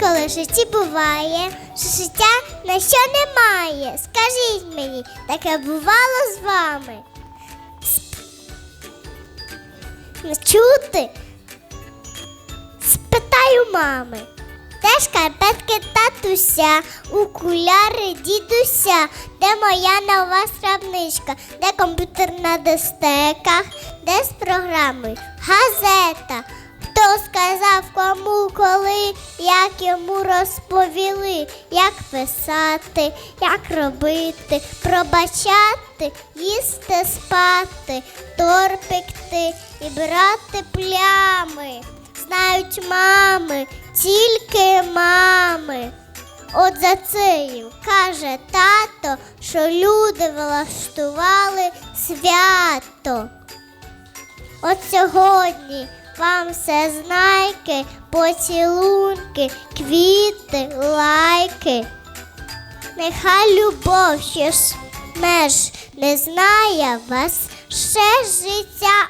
Інколи в житті буває, що життя на що немає. Скажіть мені, таке бувало з вами? Чути? Спитаю мами. Де шкарпетки татуся, окуляри дідуся, де моя нова скрабничка, де комп'ютер на дистеках, де з програмою газета. Коли, як йому розповіли, як писати, як робити, пробачати, їсти, спати, торпекти і брати плями. Знають мами, тільки мами. От за це їм каже тато, що люди влаштували свято. От сьогодні вам все знайки, поцілунки, квіти, лайки. Нехай любов ще меж не знає вас, ще життя.